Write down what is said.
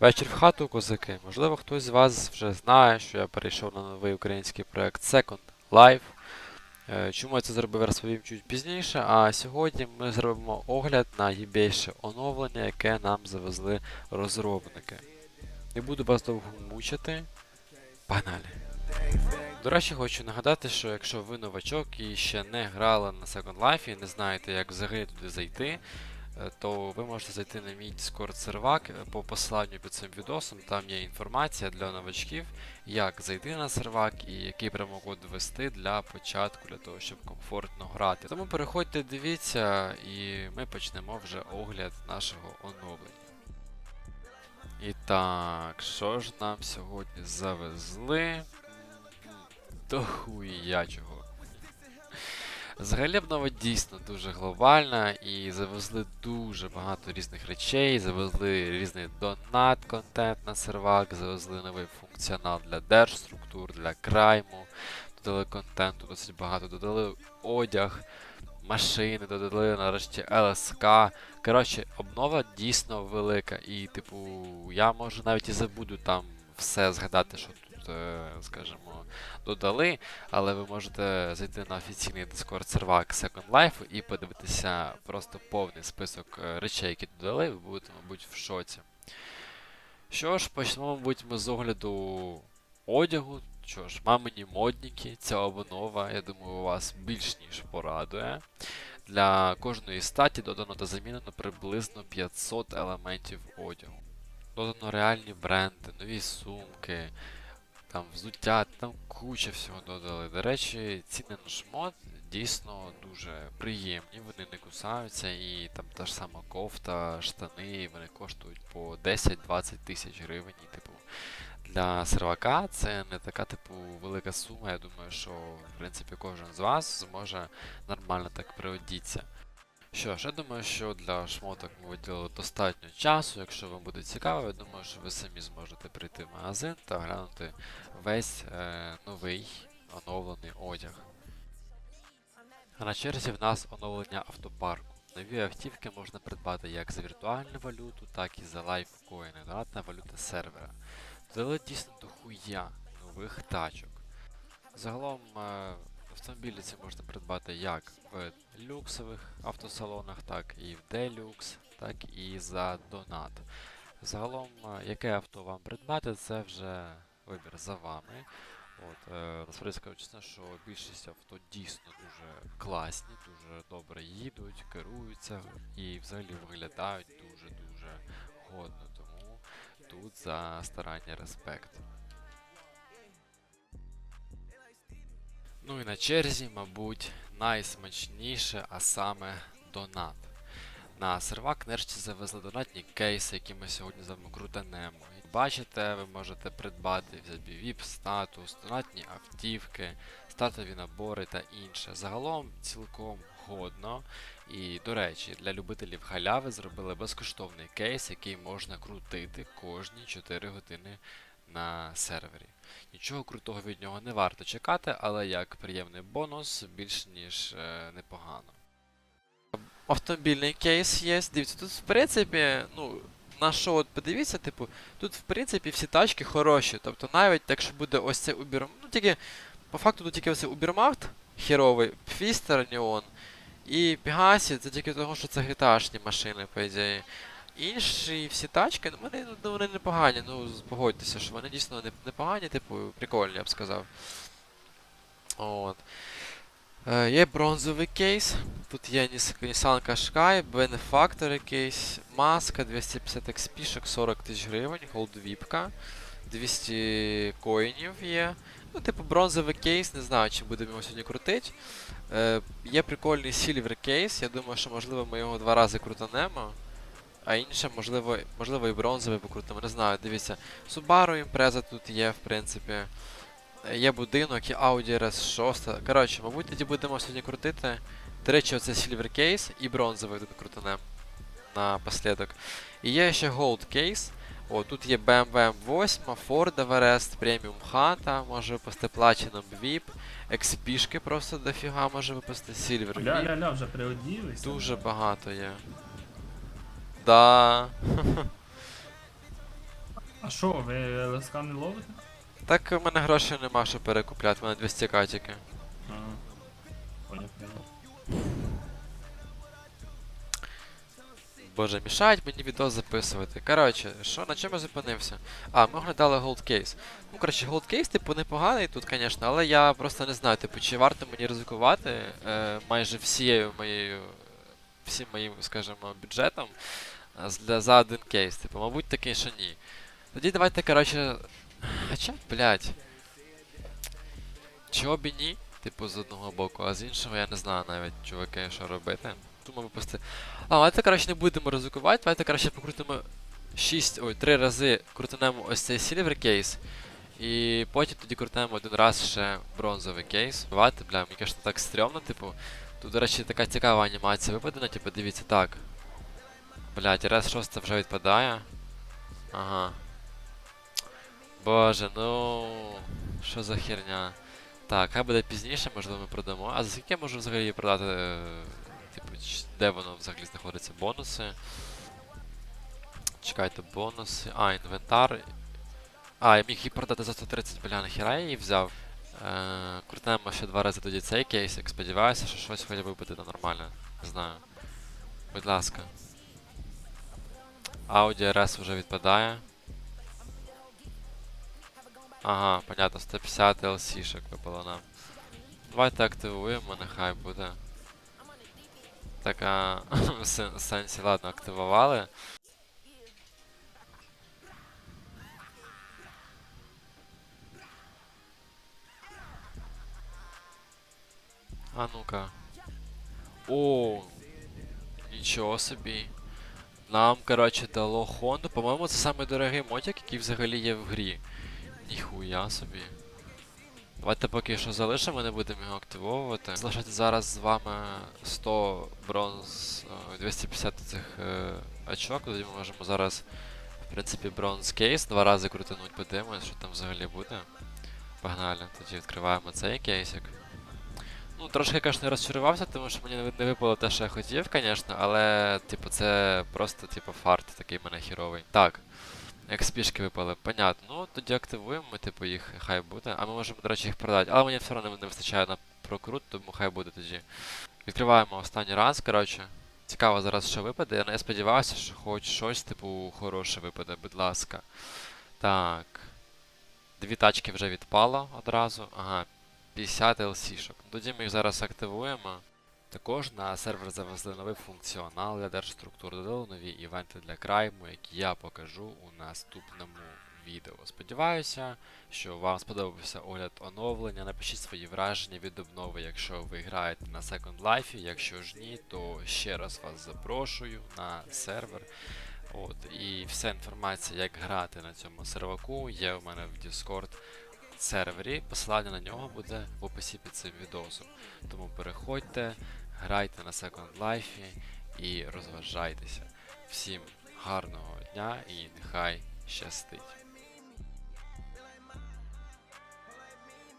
Вечір в хату, козаки. Можливо, хтось з вас вже знає, що я перейшов на новий український проект Second Life. Е, Чому я це зробив, розповім чуть пізніше. А сьогодні ми зробимо огляд на їбейше оновлення, яке нам завезли розробники. Не буду вас довго мучити. Погнали! До речі, хочу нагадати, що якщо ви новачок і ще не грали на Second Life і не знаєте, як взагалі туди зайти, то ви можете зайти на мій Discord сервак е, по посиланню під цим відосом. Там є інформація для новачків, як зайти на сервак і який промокод ввести для початку, для того, щоб комфортно грати. Тому переходьте, дивіться, і ми почнемо вже огляд нашого оновлення. І так, що ж нам сьогодні завезли? До хуя чого. Взагалі обнова дійсно дуже глобальна і завезли дуже багато різних речей, завезли різний донат-контент на сервак, завезли новий функціонал для держструктур, для крайму, додали контенту досить багато, додали одяг, машини, додали нарешті ЛСК. Коротше, обнова дійсно велика. І, типу, я може навіть і забуду там все згадати, що тут, скажімо, додали, але ви можете зайти на офіційний Discord сервак Second Life і подивитися просто повний список е, речей, які додали, ви будете, мабуть, в шоці. Що ж, почнемо, мабуть, ми з огляду одягу. Що ж, мамині модніки, ця обнова, я думаю, вас більш ніж порадує. Для кожної статі додано та замінено приблизно 500 елементів одягу. Додано реальні бренди, нові сумки, там взуття, там куча всього додали. До речі, ціни на дійсно дуже приємні, вони не кусаються, і там та ж сама кофта, штани, вони коштують по 10-20 тисяч гривень. І, типу, для сервака це не така, типу, велика сума. Я думаю, що в принципі кожен з вас зможе нормально так приодіться. Що ж, я думаю, що для шмоток ми виділили достатньо часу. Якщо вам буде цікаво, я думаю, що ви самі зможете прийти в магазин та глянути весь е, новий оновлений одяг. А на черзі в нас оновлення автопарку. Нові автівки можна придбати як за віртуальну валюту, так і за лайфкоїни, донатна валюта сервера. Додали дійсно до хуя нових тачок. Загалом е, автомобілі ці можна придбати як в люксових автосалонах, так і в Deluxe, так і за донат. Загалом, е, яке авто вам придбати, це вже вибір за вами. От, е, насправді скажу чесно, що більшість авто дійсно дуже класні, дуже добре їдуть, керуються і взагалі виглядають дуже-дуже годно. Тому тут за старання респект. Ну і на черзі, мабуть, найсмачніше, а саме донат. На сервак нарешті завезли донатні кейси, які ми сьогодні з вами крутанемо. І бачите, ви можете придбати VIP статус, донатні автівки, стартові набори та інше. Загалом цілком годно. І, до речі, для любителів халяви зробили безкоштовний кейс, який можна крутити кожні 4 години на сервері. Нічого крутого від нього не варто чекати, але як приємний бонус, більш ніж е, непогано. Автомобільний кейс є. Дивіться, тут в принципі, ну, на що от подивіться, типу, тут в принципі всі тачки хороші. Тобто навіть якщо буде ось цей Uber, ну тільки, по факту тут тільки ось цей Ubermacht херовий, Пфістер Неон і Пегасі, це тільки того, що це GTA-шні машини, по ідеї. Інші всі тачки, ну вони, ну, вони непогані, ну погодьтеся, що вони дійсно непогані, типу, прикольні, я б сказав. От. Е, є бронзовий кейс. Тут є Nissan Qashqai, Benefactor якийсь, маска, 250 XP, 40 тисяч гривень, голдвіпка, 200 коїнів є. Ну, типу, бронзовий кейс, не знаю, чи будемо його сьогодні крутити. Е, є прикольний Silver кейс, я думаю, що можливо ми його два рази крутанемо. А інше, можливо, можливо і бронзовий покрутимо, не знаю, дивіться. Subaru Impreza тут є, в принципі. Є будинок, є Audi RS6. Коротше, мабуть, тоді будемо сьогодні крутити. До речі, оце Silver Case і бронзовий тут крутанем напослідок. І є ще Gold Case. О, тут є BMW M8, Ford Everest, Premium Hata, може випасти Platinum VIP, XP-шки просто дофіга може випасти, Silver VIP. Ля-ля-ля, вже приоділися. Дуже багато є. Да. А що, ви ЛСК не ловите? Так у мене грошей нема, щоб перекупляти, у мене 200 катіки. А. Боже, мішають мені відео записувати. Коротше, що на чому я зупинився? А, ми оглядали Gold Case. Ну, коротше, Gold Case, типу, непоганий тут, звісно, але я просто не знаю, типу, чи варто мені ризикувати е, майже всією моєю, всім моїм, скажімо, бюджетом за один кейс. Типу, мабуть, таки, що ні. Тоді давайте, коротше. Хоча, блядь. Чого б і ні? Типу, з одного боку, а з іншого я не знаю навіть, чуваки, що робити. Думаю, випусти. А, давайте, коротше, не будемо ризикувати, давайте, коротше, покрутимо 6, ой, 3 рази крутинемо ось цей silver кейс. І потім тоді крутимо один раз ще бронзовий кейс. Давайте, бля, мені кажется, так стрьомно, типу. Тут, до речі, така цікава анімація випадена, типу, дивіться так. Блять, раз 6 вже відпадає. Ага. Боже, ну. Що за херня? Так, хай буде пізніше, можливо, ми продамо. А за скільки я можу взагалі продати? е, Типу, де воно взагалі знаходиться? Бонуси. Чекайте, бонуси. А, інвентар. А, я міг її продати за 130, бля, нахіра я її взяв. Е, крутнемо ще два рази тоді цей кейсик. Сподіваюся, що щось хоча б буде нормальне. Не знаю. Будь ласка. Audi RS вже відпадає. Ага, понятно, 150 LC-шок випало нам. Давайте активуємо, нехай буде. Так, а в сенсі, ладно, активували. А ну-ка. О, нічого собі. Нам, коротше, дало Хонду. По-моєму, це самий дорогий мотик, який взагалі є в грі. Ніхуя собі. Давайте поки що залишимо, не будемо його активовувати. Залишати зараз з вами 100 бронз, е, 250 цих е, очок. Тоді ми можемо зараз, в принципі, бронз кейс два рази крутануть, подивимось, що там взагалі буде. Погнали, тоді відкриваємо цей кейсик. Ну, трошки, звісно, розчарувався, тому що мені не випало те, що я хотів, звісно, але, типу, це просто, типу, фарт такий мене хіровий. Так. Як спішки випали, понятно. Ну, тоді активуємо, ми, типу, їх хай буде. А ми можемо, до речі, їх продати. Але мені все одно не вистачає на прокрут, тому хай буде тоді. Відкриваємо останній раз, коротше. Цікаво зараз, що випаде. Я не сподіваюся, що хоч щось, типу, хороше випаде, будь ласка. Так. Дві тачки вже відпало одразу. Ага, 50 LC-шок. Тоді ми їх зараз активуємо. Також на сервер завезли новий функціонал для держструктур, додали нові івенти для крайму, які я покажу у наступному відео. Сподіваюся, що вам сподобався огляд оновлення. Напишіть свої враження від обнови, якщо ви граєте на Second Life. Якщо ж ні, то ще раз вас запрошую на сервер. От, і вся інформація, як грати на цьому серваку, є у мене в Discord сервері. Посилання на нього буде в описі під цим відосом. Тому переходьте, грайте на Second Life і розважайтеся. Всім гарного дня і нехай щастить!